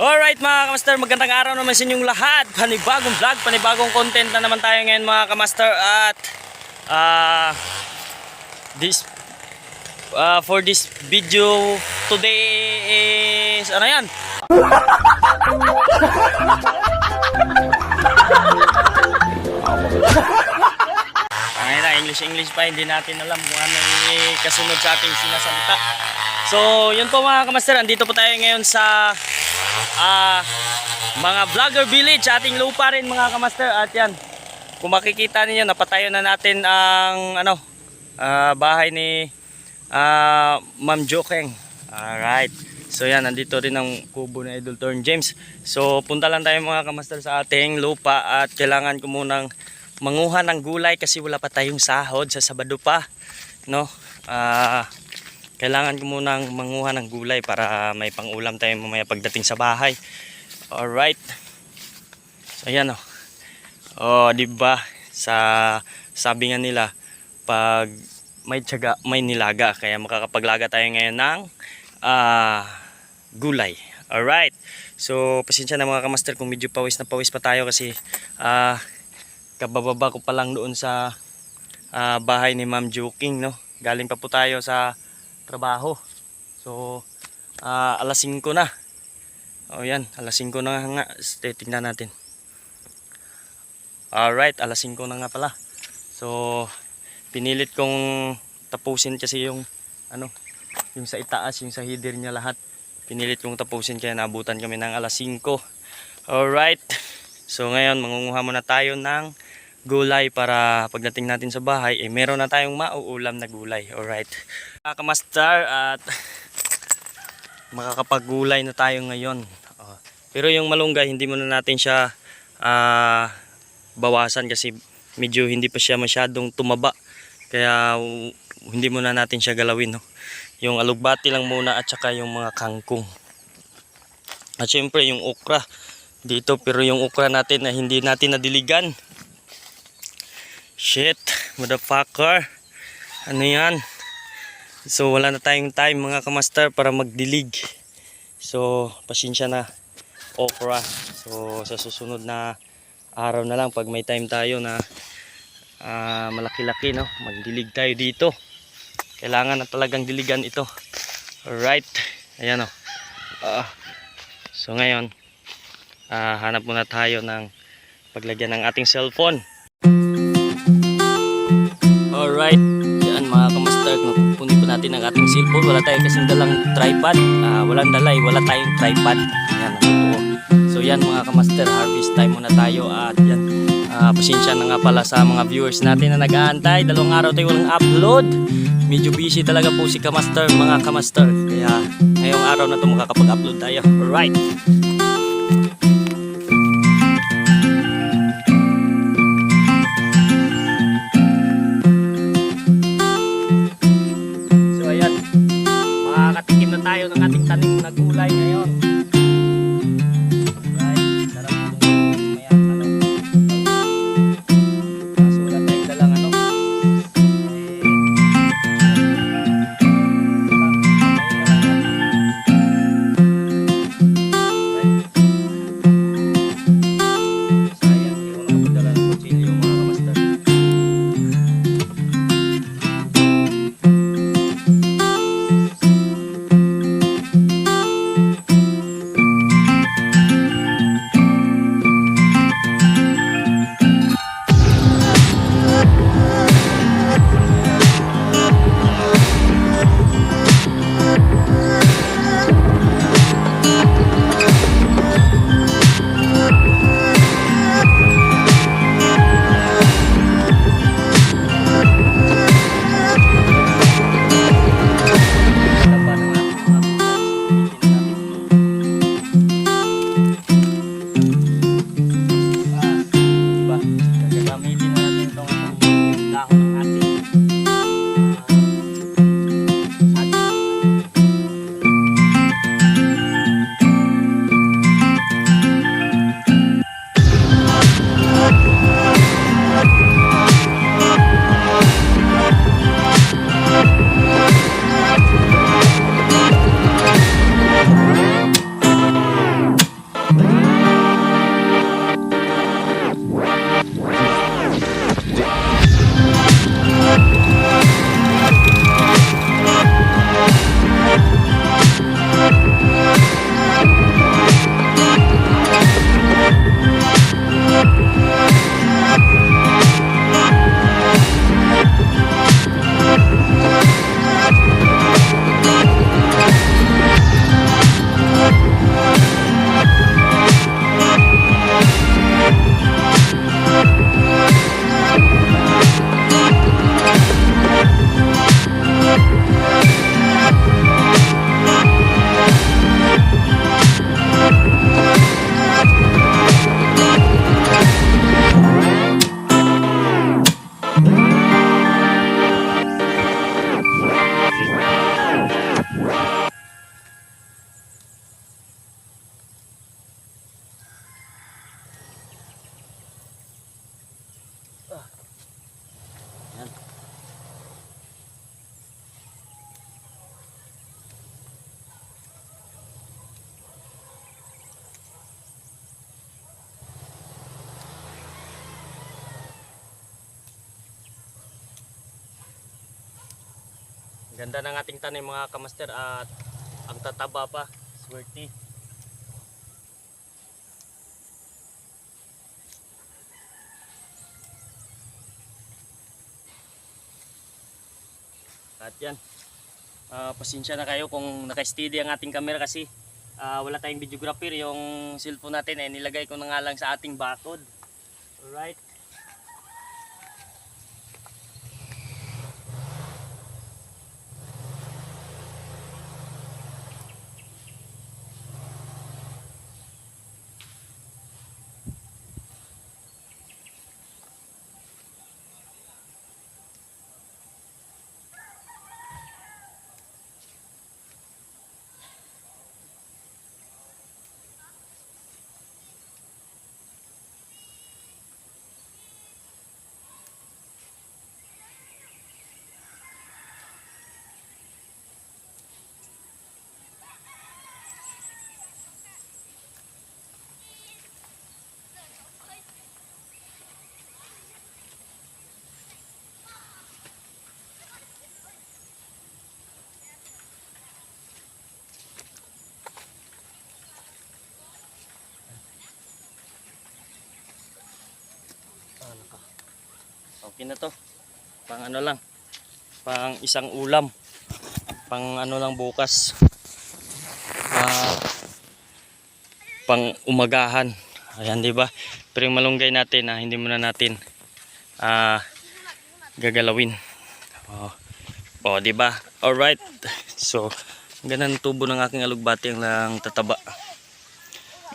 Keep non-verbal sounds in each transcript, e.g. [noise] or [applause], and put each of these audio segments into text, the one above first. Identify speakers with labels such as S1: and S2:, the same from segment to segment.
S1: Alright mga kamaster, magandang araw naman sa inyong lahat. Panibagong vlog, panibagong content na naman tayo ngayon mga kamaster. At ah this ah, for this video today is ano yan? Ay na, English English pa, hindi natin alam kung ano yung kasunod sa ating sinasalita. So, yun po mga kamaster, andito po tayo ngayon sa ah mga vlogger village ating lupa rin mga kamaster. At yan, kung makikita ninyo, napatayo na natin ang ano, ah, bahay ni ah, Ma'am Jokeng. Alright. So yan, nandito rin ang kubo ni Idol Torn James. So punta lang tayo mga kamaster sa ating lupa at kailangan ko munang manguha ng gulay kasi wala pa tayong sahod sa Sabado pa. No? Ah kailangan ko munang manguha ng gulay para may pangulam tayo mamaya pagdating sa bahay. Alright. So ayan oh. Oh, di ba? Sa sabi nga nila pag may tiyaga, may nilaga kaya makakapaglaga tayo ngayon ng ah gulay. Alright. So pasensya na mga kamaster kung medyo pawis na pawis pa tayo kasi ah kabababa ko pa lang doon sa ah, bahay ni Ma'am Joking no. Galing pa po tayo sa trabaho. So, ah, alas 5 na. O yan, alas 5 na nga. Stay, tingnan natin. Alright, alas 5 na nga pala. So, pinilit kong tapusin kasi yung, ano, yung sa itaas, yung sa header niya lahat. Pinilit kong tapusin kaya nabutan kami ng alas 5. Alright. So, ngayon, mangunguha muna tayo ng gulay para pagdating natin sa bahay, eh, meron na tayong mauulam na gulay. Alright. Mga kamastar at [laughs] makakapagulay na tayo ngayon. Oh. Pero yung malunggay, hindi muna natin siya ah, bawasan kasi medyo hindi pa siya masyadong tumaba. Kaya w- hindi muna natin siya galawin. No? Yung alugbati lang muna at saka yung mga kangkong. At syempre yung okra dito pero yung okra natin na hindi natin nadiligan. Shit, motherfucker. Ano yan? So wala na tayong time mga kamaster para magdilig. So pasensya na okra. So sa susunod na araw na lang pag may time tayo na ah, malaki-laki no, magdilig tayo dito. Kailangan na talagang diligan ito. Alright. Ayan o. Ah. so ngayon, ah, hanap muna tayo ng paglagyan ng ating cellphone. Alright, yan mga kamaster, kukunin po natin ang ating cellphone. Wala tayong kasing dalang tripod. Ah, walang dalay, wala tayong tripod. Yan. So yan mga kamaster, harvest time muna tayo. At yan, ah, pasensya na nga pala sa mga viewers natin na nag-aantay. Dalawang araw tayo walang upload. Medyo busy talaga po si kamaster, mga kamaster. Kaya ngayong araw na ito makakapag-upload tayo. Alright. Ganda ng ating tanim mga kamaster at ang tataba pa. Swerte. At yan. Ah, pasensya na kayo kung naka-steady ang ating camera kasi ah, wala tayong videographer. Yung cellphone natin eh, nilagay ko na nga lang sa ating bakod. Alright. Okay na to. Pang ano lang. Pang isang ulam. Pang ano lang bukas. Ah, pang umagahan. Ayan, di ba? Pero yung malunggay natin, ah, hindi muna natin ah, gagalawin. Oh, oh di ba? All right. So, ganun tubo ng aking alugbati ang lang tataba.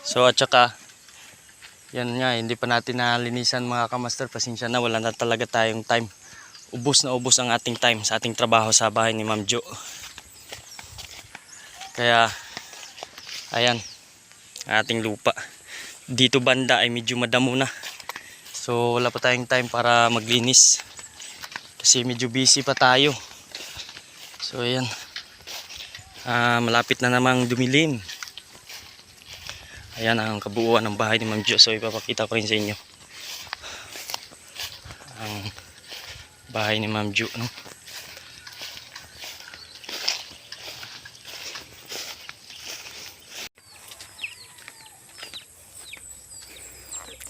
S1: So, at saka, yan nga, hindi pa natin nalinisan mga kamaster. Pasensya na, wala na talaga tayong time. Ubus na ubus ang ating time sa ating trabaho sa bahay ni Ma'am Jo. Kaya, ayan, ating lupa. Dito banda ay medyo madamo na. So, wala pa tayong time para maglinis. Kasi medyo busy pa tayo. So, ayan. Ah, malapit na namang dumilim. Ayan ang kabuuan ng bahay ni Ma'am Jo. So ipapakita ko rin sa inyo. Ang bahay ni Ma'am Jo. No?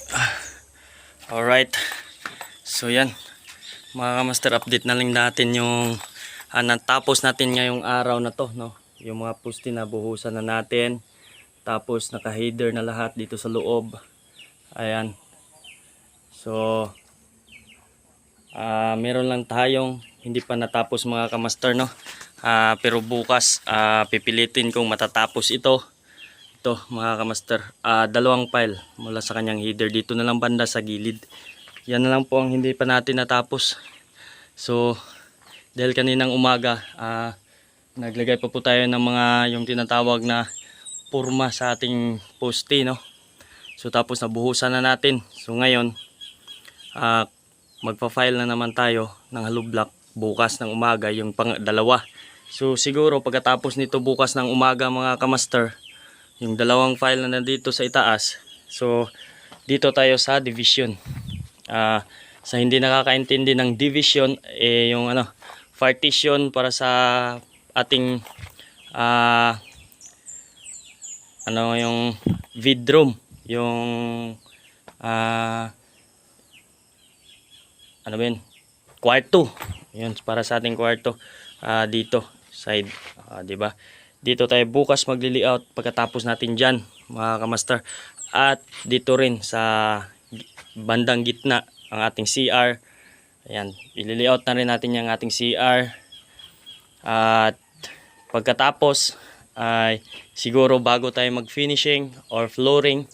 S1: Ah, Alright. So yan. Mga master update na lang natin yung ah, natapos natin ngayong araw na to. No? Yung mga pusti na buhusan na natin. Tapos naka-header na lahat dito sa loob. Ayan. So ah meron lang tayong hindi pa natapos mga kamaster no. Ah, pero bukas ah, pipilitin kong matatapos ito. Ito mga kamaster. Ah, dalawang file mula sa kanyang header dito na lang banda sa gilid. Yan na lang po ang hindi pa natin natapos. So dahil kaninang umaga ah, naglagay pa po tayo ng mga yung tinatawag na purma sa ating poste no. So tapos nabuhusan na natin. So ngayon ah magpa-file na naman tayo ng hollow block bukas ng umaga yung pang dalawa. So siguro pagkatapos nito bukas ng umaga mga kamaster, yung dalawang file na nandito sa itaas. So dito tayo sa division. Ah sa hindi nakakaintindi ng division eh yung ano partition para sa ating ah ano yung vidroom? Yung ah ano ba yun? Kwarto. Yun para sa ating kwarto. Ah, dito side. Ah, di ba? Dito tayo bukas magli-layout pagkatapos natin diyan mga kamaster. At dito rin sa bandang gitna ang ating CR ayan ili-layout na rin natin yung ating CR at pagkatapos ay siguro bago tayo mag-finishing or flooring,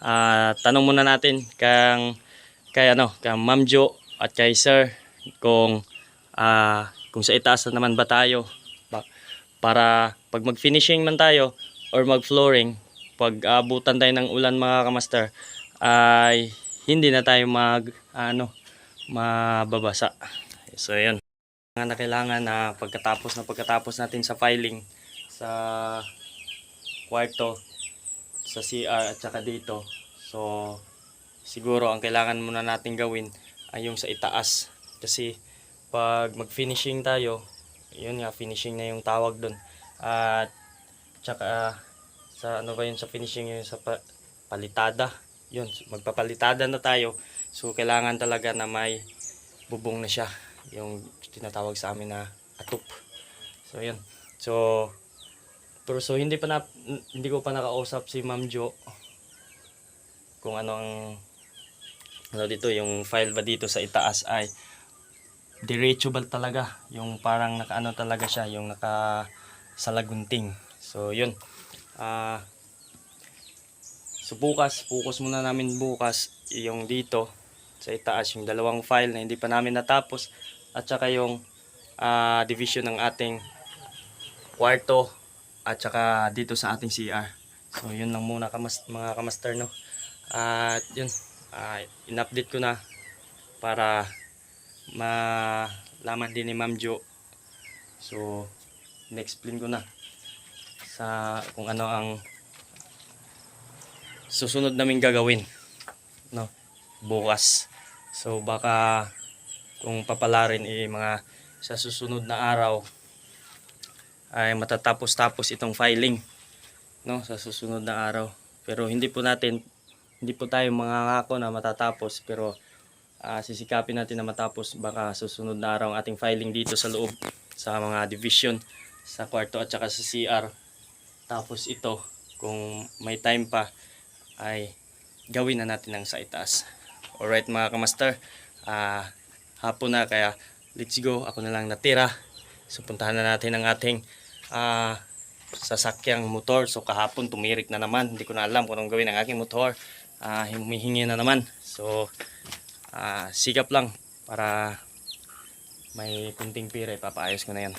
S1: ah, tanong muna natin kang kay ano, kay Ma'am Jo at kay Sir kung ah, kung sa itaas na naman ba tayo para pag mag-finishing man tayo or mag-flooring, pag abutan tayo ng ulan mga kamaster ay hindi na tayo mag ano mababasa. So yun. Nga na kailangan na pagkatapos na pagkatapos natin sa filing sa kwarto sa CR at saka dito. So siguro ang kailangan muna natin gawin ay yung sa itaas kasi pag mag-finishing tayo, yun nga finishing na yung tawag doon. At tsaka sa ano ba yun sa finishing yun sa pa- palitada. Yun, magpapalitada na tayo. So kailangan talaga na may bubong na siya, yung tinatawag sa amin na atup. So yun. So pero so hindi pa na hindi ko pa nakausap si Ma'am Jo. Kung ano ang ano dito yung file ba dito sa itaas ay diretso ba talaga? Yung parang nakaano talaga siya yung naka salagunting so yun. Ah so bukas focus muna namin bukas yung dito sa itaas yung dalawang file na hindi pa namin natapos at saka yung ah, division ng ating kwarto at saka dito sa ating CR so yun lang muna kamas, mga kamaster no at yun ah, in-update ko na para malaman din ni Ma'am Jo. So, in-explain ko na sa kung ano ang susunod namin gagawin no bukas. So baka kung papalarin eh mga sa susunod na araw ay matatapos-tapos itong filing no sa susunod na araw. Pero hindi po natin hindi po tayo mangangako na matatapos pero ah, sisikapin natin na matapos baka susunod na araw ang ating filing dito sa loob sa mga division sa kwarto at saka sa CR tapos ito kung may time pa ay gawin na natin ang sa itaas. Alright mga kamaster ah, hapon na kaya let's go. Ako na lang natira. So puntahan na natin ang ating ah, sasakyang motor. So kahapon tumirik na naman. Hindi ko na alam kung anong gawin ng aking motor. Ah, humihingi na naman. So ah, sikap lang para may kunting pira ipapaayos ko na yan.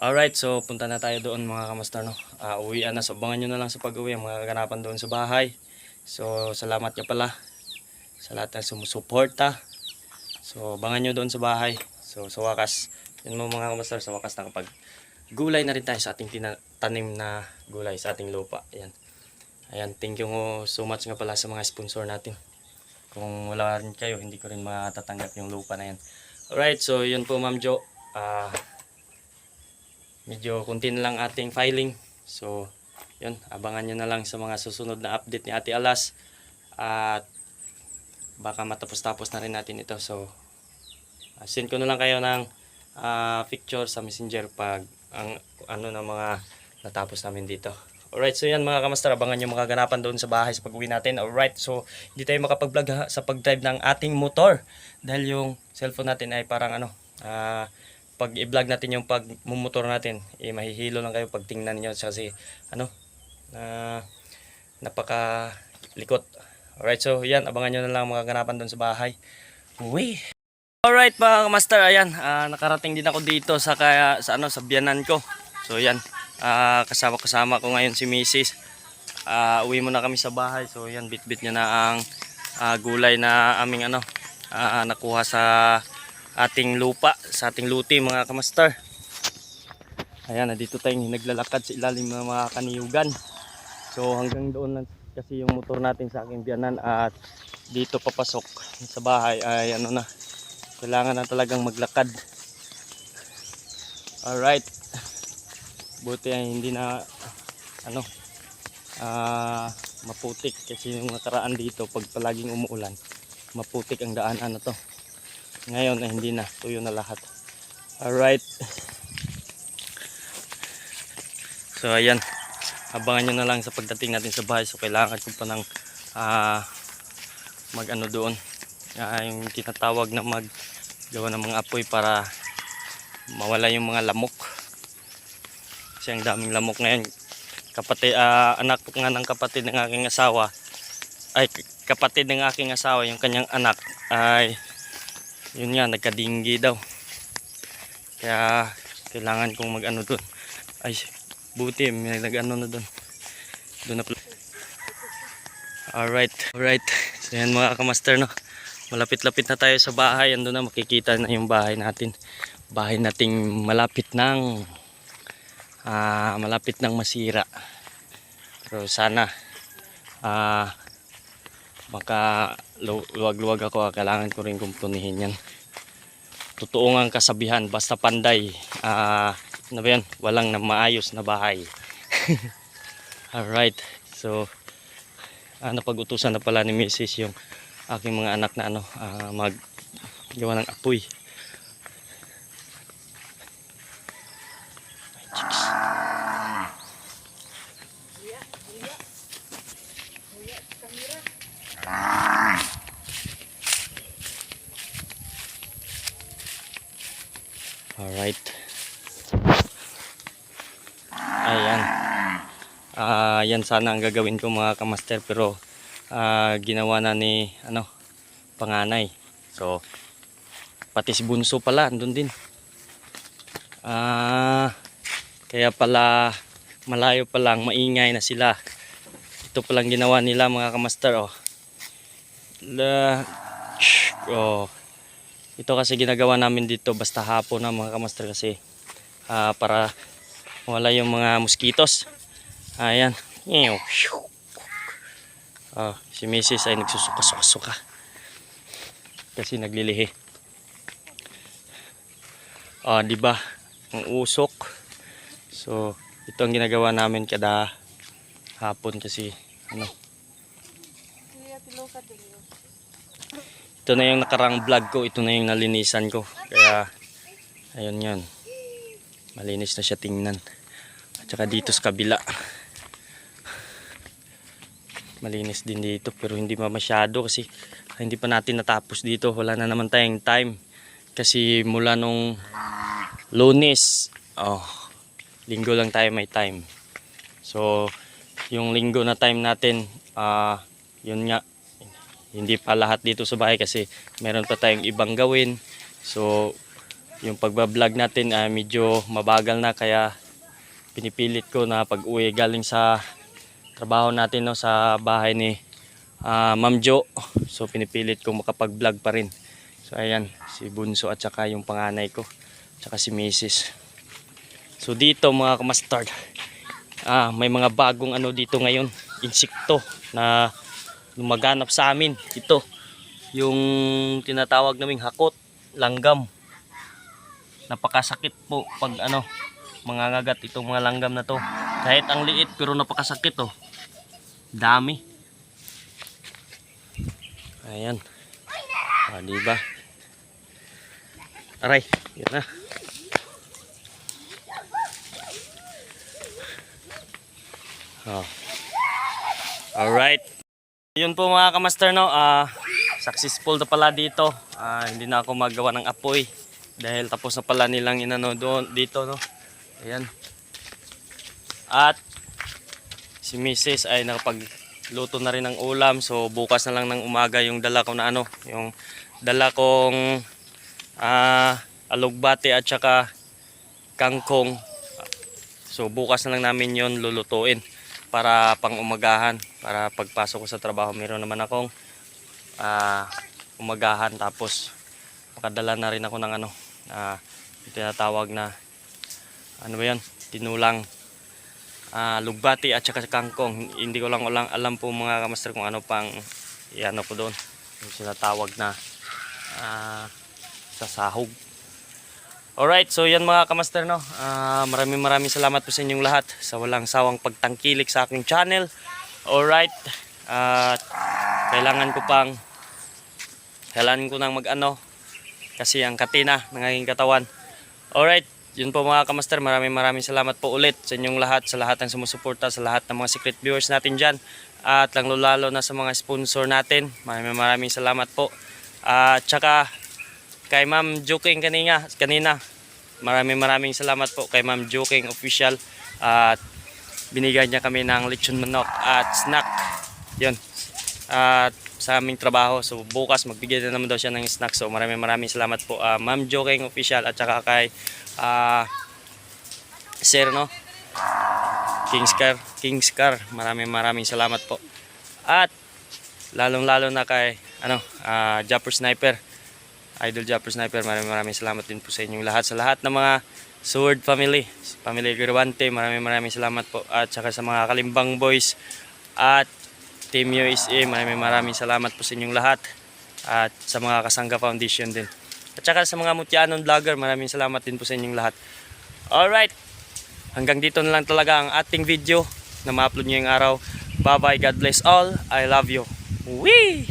S1: Alright so punta na tayo doon mga kamastar no? Uh, uwian na so abangan nyo na lang sa pag-uwi ang mga kaganapan doon sa bahay. So salamat nyo pala sa lahat ng sumusuporta. So abangan nyo doon sa bahay. So sa wakas. Yun mo mga kamastar sa wakas nakapag gulay na rin tayo sa ating tanim na gulay sa ating lupa. Ayan. Ayan thank you so much nga pala sa mga sponsor natin. Kung wala rin kayo hindi ko rin matatanggap yung lupa na yan. Alright so yun po ma'am Jo. Ah medyo kunti na lang ating filing. So yun abangan nyo na lang sa mga susunod na update ni Ate Alas. At baka matapos-tapos na rin natin ito. So ah, send ko na lang kayo ng ah, picture sa messenger pag ang ano na mga natapos namin dito Alright, so yan mga kamastar, abangan nyo mga ganapan doon sa bahay sa pag-uwi natin. Alright, so hindi tayo makapag-vlog sa pag-drive ng ating motor. Dahil yung cellphone natin ay parang ano, ah, pag i-vlog natin yung pag-motor natin, eh, mahihilo lang kayo pag tingnan nyo kasi ano, na napaka likot. Alright, so yan, abangan nyo na lang mga ganapan doon sa bahay. Uwi! Alright mga master, ayan, ah, nakarating din ako dito sa kaya sa ano sa biyanan ko. So yan, ah, kasama kasama ko ngayon si Mrs. Ah, uwi muna kami sa bahay. So yan, bitbit niya na ang ah, gulay na aming ano ah, nakuha sa ating lupa, sa ating luti mga kamaster. Ayan, nandito tayong naglalakad sa ilalim ng mga kaniyugan. So hanggang doon lang kasi yung motor natin sa aking biyanan at dito papasok sa bahay ay ano na kailangan na talagang maglakad. Alright. Buti ay hindi na ano ah maputik. Kasi yung nakaraan dito pag palaging umuulan maputik ang daanan na to. Ngayon ay hindi na. Tuyo na lahat. Alright. So ayan. Abangan nyo na lang sa pagdating natin sa bahay. So kailangan ko pa ng ah mag ano doon Ah, yung tinatawag na mag gawa ng mga apoy para mawala yung mga lamok. Kasi ang daming lamok ngayon. Kapatid ah, anak nga ng kapatid ng aking asawa ay kapatid ng aking asawa yung kanyang anak ay yun nga nagkadinggi daw. Kaya kailangan kong mag ano doon ay buti may nag ano na doon doon na alright alright. So yan mga kamaster no malapit-lapit na tayo sa bahay. Ando na makikita na yung bahay natin. Bahay nating malapit ng ah, malapit ng masira. Pero sana ah baka lu- luwag-luwag ako. ah, Kailangan ko rin kumpunihin yan. Totoo ang kasabihan, basta panday, ah, ano ba yan? Walang na maayos na bahay. [laughs] Alright, so ah, napag-utusan na pala ni Mrs. yung aking mga anak na ano, ah, mag gawa ng apoy. Alright. Ayan. Ah, yan sana ang gagawin ko mga kamaster pero ah, ginawa na ni ano panganay. So pati si Bunso pala andun din. Ah, kaya pala malayo pa lang maingay na sila. Ito palang ginawa nila mga kamaster oh. La oh. Ito kasi ginagawa namin dito basta hapon na mga kamaster kasi ah, para wala yung mga mosquitos. Ayan. Ew. Ah, si Mrs. ay nagsusuka-suka-suka. Kasi naglilihi. Ah, di ba? Ang usok. So, ito ang ginagawa namin kada hapon kasi ano. Ito na yung nakarang vlog ko, ito na yung nalinisan ko. Kaya ayun 'yon. Malinis na siya tingnan. At saka dito sa kabila. Malinis din dito pero hindi pa masyado kasi hindi pa natin natapos dito. Wala na naman tayong time. Kasi mula nung lunes, oh, linggo lang tayo may time. So, yung linggo na time natin, ah, yun nga, hindi pa lahat dito sa bahay kasi meron pa tayong ibang gawin. So, yung pagbablog natin ay medyo mabagal na kaya pinipilit ko na pag uwi galing sa trabaho natin no, sa bahay ni ah, Ma'am Jo. So, pinipilit ko makapag-vlog pa rin. So, ayan, si Bunso at saka yung panganay ko, saka si Mrs. So, dito mga kamastard, ah, may mga bagong ano dito ngayon, insekto na lumaganap sa amin. Ito, yung tinatawag naming hakot, langgam. Napakasakit po pag ano, mangangagat itong mga langgam na to. Kahit ang liit pero napakasakit oh. Dami. Ayan. Ah, di ba? Aray, yan na. Oh. Alright. Yun po mga kamaster no, ah successful na pala dito. Ah, hindi na ako magawa ng apoy dahil tapos na pala nilang inano doon dito no. Ayan. At si Mrs. ay nakapagluto na rin ng ulam so bukas na lang ng umaga yung dala ko na ano, yung dala kong ah alugbate at saka kangkong. So bukas na lang namin yon lulutuin para pang umagahan para pagpasok ko sa trabaho meron naman akong ah, umagahan tapos makadala na rin ako ng ano yung tinatawag na ano ba yan tinulang ah, lugbati at saka kangkong hindi ko lang ulang alam po mga kamaster kung ano pang iano ko doon yung tinatawag na ah, sasahog Alright, so yan mga kamaster no. Ah, maraming maraming salamat po sa inyong lahat sa walang sawang pagtangkilik sa aking channel. Alright. At kailangan ko pang kailangan ko nang mag-ano kasi ang katina ng aking katawan. Alright, yun po mga kamaster. Maraming maraming salamat po ulit sa inyong lahat, sa lahat ng sumusuporta, sa lahat ng mga secret viewers natin dyan. At lang lalo na sa mga sponsor natin. Maraming maraming salamat po. At saka kay Ma'am Joking kanina, kanina. Maraming maraming salamat po kay Ma'am Joking official at binigyan niya kami ng lechon manok at snack. 'Yon. At sa aming trabaho. So bukas magbigay na naman daw siya ng snack. So maraming maraming salamat po ah, Ma'am Joking official at saka kay ah, Sir no. Kingscar, Kingscar. Maraming maraming salamat po. At lalong-lalo na kay ano, ah, Japper Sniper. Idol Japper Sniper, maraming maraming salamat din po sa inyong lahat. Sa lahat ng mga Sword family, family Gurwante, maraming maraming salamat po. At saka sa mga Kalimbang Boys at Team USA, maraming maraming salamat po sa inyong lahat. At sa mga Kasangga Foundation din. At saka sa mga Mutyanon Vlogger, maraming salamat din po sa inyong lahat. Alright, hanggang dito na lang talaga ang ating video na ma-upload ngayong araw. Bye bye, God bless all. I love you. Wee!